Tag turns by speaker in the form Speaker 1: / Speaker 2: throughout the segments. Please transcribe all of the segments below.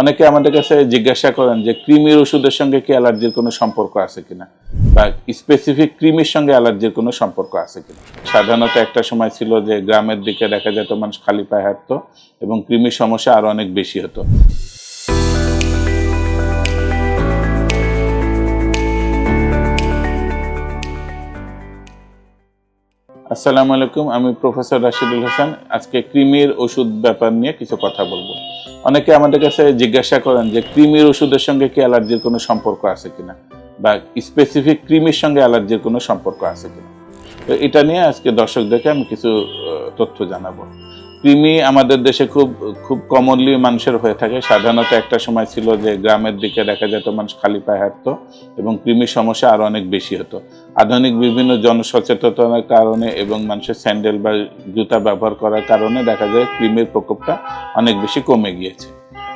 Speaker 1: অনেকে আমাদের কাছে জিজ্ঞাসা করেন যে ক্রিমির ওষুধের সঙ্গে কি অ্যালার্জির কোনো সম্পর্ক আছে কিনা? বা স্পেসিফিক কৃমির সঙ্গে অ্যালার্জির কোনো সম্পর্ক আছে কিনা? সাধারণত একটা সময় ছিল যে গ্রামের দিকে দেখা যেত মানুষ খালি পায়ে হাঁটতো এবং ক্রিমির সমস্যা আরও অনেক বেশি হতো। আসসালামু আলাইকুম, আমি প্রফেসর রাশিদুল হাসান। আজকে কৃমির ওষুধ ব্যাপার নিয়ে কিছু কথা বলব। অনেকে আমাদের কাছে জিজ্ঞাসা করেন যে কৃমির ওষুধের সঙ্গে কি অ্যালার্জির কোনো সম্পর্ক আছে কিনা? বা স্পেসিফিক কৃমির সঙ্গে অ্যালার্জির কোনো সম্পর্ক আছে কিনা? তো এটা নিয়ে আজকে দর্শকদেরকে আমি কিছু তথ্য জানাব। কৃমি আমাদের দেশে খুব খুব কমনলি মানুষের হয়ে থাকে। সাধারণত একটা সময় ছিল যে গ্রামের দিকে দেখা যেত মানুষ খালি পায়ে হাঁটতো এবং কৃমির সমস্যা আরও অনেক বেশি হতো। আধুনিক বিভিন্ন জনসচেতনতার কারণে এবং মানুষের স্যান্ডেল বা জুতা ব্যবহার করার কারণে দেখা যায় কৃমির প্রকোপটা অনেক বেশি কমে গিয়েছে।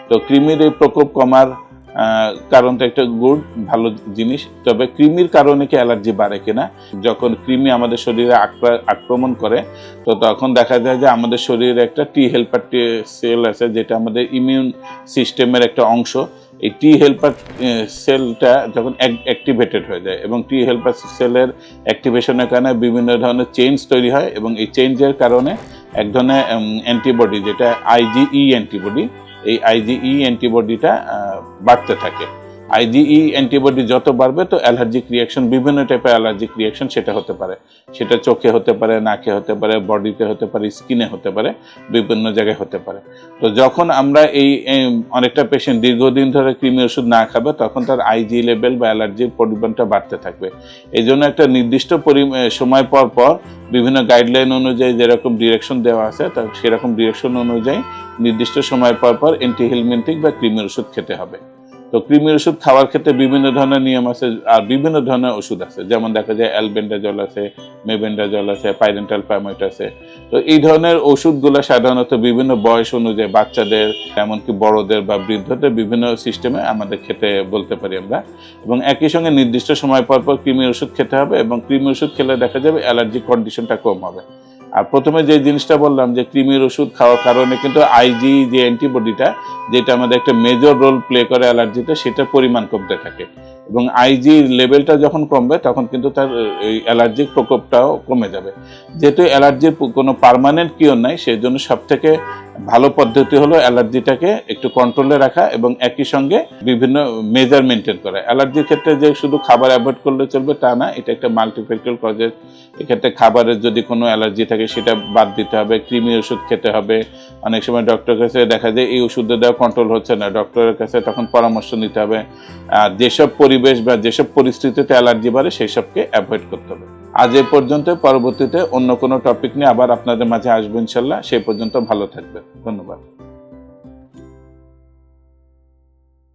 Speaker 1: তো কৃমির এই প্রকোপ কমার আহ, কারণটা একটা গুড ভালো জিনিস। তবে কৃমির কারণে কি অ্যালার্জি বাড়ে কিনা? যখন কৃমি আমাদের শরীরে আক্রমণ করে তো তখন দেখা যায় যে আমাদের শরীরে একটা টি হেল্পার সেল আছে যেটা আমাদের ইমিউন সিস্টেমের একটা অংশ। এই টি হেল্পার সেলটা যখন অ্যাক্টিভেটেড হয়ে যায় এবং টি হেল্পার সেলের অ্যাক্টিভেশনের কারণে বিভিন্ন ধরনের চেঞ্জ তৈরি হয় এবং এই চেঞ্জের কারণে এক ধরনের অ্যান্টিবডি যেটা আইজিই অ্যান্টিবডি এই আইজিই অ্যান্টিবডিটা বাড়তে থাকে। আইজিই অ্যান্টিবডি যত বাড়বে তো অ্যালার্জিক রিয়াকশন বিভিন্ন টাইপের অ্যালার্জিক রিয়াকশন সেটা হতে পারে। সেটা চোখে হতে পারে, নাকে হতে পারে বডিতে হতে পারে স্কিনে হতে পারে, বিভিন্ন জায়গায় হতে পারে। তো যখন আমরা এই অনেকটা পেশেন্ট দীর্ঘদিন ধরে কৃমি ওষুধ না খাবে, তখন তার আইজি লেভেল বা অ্যালার্জির পরিমাণটা বাড়তে থাকবে। এই জন্য একটা নির্দিষ্ট সময় পর পর বিভিন্ন গাইডলাইন অনুযায়ী যেরকম ডিরেকশন দেওয়া আছে, তা সেরকম ডিরেকশন অনুযায়ী নির্দিষ্ট সময় পর পর অ্যান্টিহিলমেন্টিক বা কৃমির ওষুধ খেতে হবে। তো কৃমির ওষুধ খাওয়ার ক্ষেত্রে বিভিন্ন ধরনের নিয়ম আছে আর বিভিন্ন ধরনের ওষুধ আছে। যেমন দেখা যায় অ্যালবেন্ডাজল আছে মেবেন্ডাজল আছে, পাইরেন্টাল প্যামাইট আছে। তো এই ধরনের ওষুধগুলো সাধারণত বিভিন্ন বয়স অনুযায়ী বাচ্চাদের, এমনকি বড়দের বা বৃদ্ধদের বিভিন্ন সিস্টেমে আমাদের খেতে বলতে পারি আমরা। এবং একই সঙ্গে নির্দিষ্ট সময় পর পর কৃমির ওষুধ খেতে হবে এবং কৃমির ওষুধ খেলে দেখা যাবে অ্যালার্জি কন্ডিশনটা কম হবে। আর প্রথমে যে জিনিসটা বললাম যে কৃমির ওষুধ খাওয়ার কারণে কিন্তু আইজি যে অ্যান্টিবডিটা যেটা আমাদের একটা মেজর রোল প্লে করে অ্যালার্জিতে সেটা পরিমাণ কমতে থাকে। এবং আইজি লেভেলটা যখন কমবে, তখন কিন্তু তার এই অ্যালার্জিক প্রকোপটাও কমে যাবে। যেহেতু অ্যালার্জির কোনো পার্মানেন্ট কিওর নাই সেই জন্য সব থেকে ভালো পদ্ধতি হলো অ্যালার্জিটাকে একটু কন্ট্রোলে রাখা এবং একই সঙ্গে বিভিন্ন মেজার মেনটেন করা। অ্যালার্জির ক্ষেত্রে যে শুধু খাবার অ্যাভয়েড করলে চলবে তা না, এটা একটা মাল্টিফ্যাক্টর কজের এক্ষেত্রে খাবারের যদি কোনো অ্যালার্জি থাকে, সেটা বাদ দিতে হবে কৃমি ওষুধ খেতে হবে। অনেক সময় ডক্টরের কাছে দেখা যায়, এই ওষুধ দেওয়া কন্ট্রোল হচ্ছে না। ডক্টরের কাছে তখন পরামর্শ নিতে হবে। আর যেসব পরিবেশ বা যেসব পরিস্থিতিতে অ্যালার্জি বাড়ে সেই সবকে অ্যাভয়েড করতে হবে। আজ এ পর্যন্ত, পরবর্তীতে অন্য কোনো টপিক নিয়ে আবার আপনাদের মাঝে আসব ইনশাল্লাহ। সেই পর্যন্ত ভালো থাকবে ধন্যবাদ।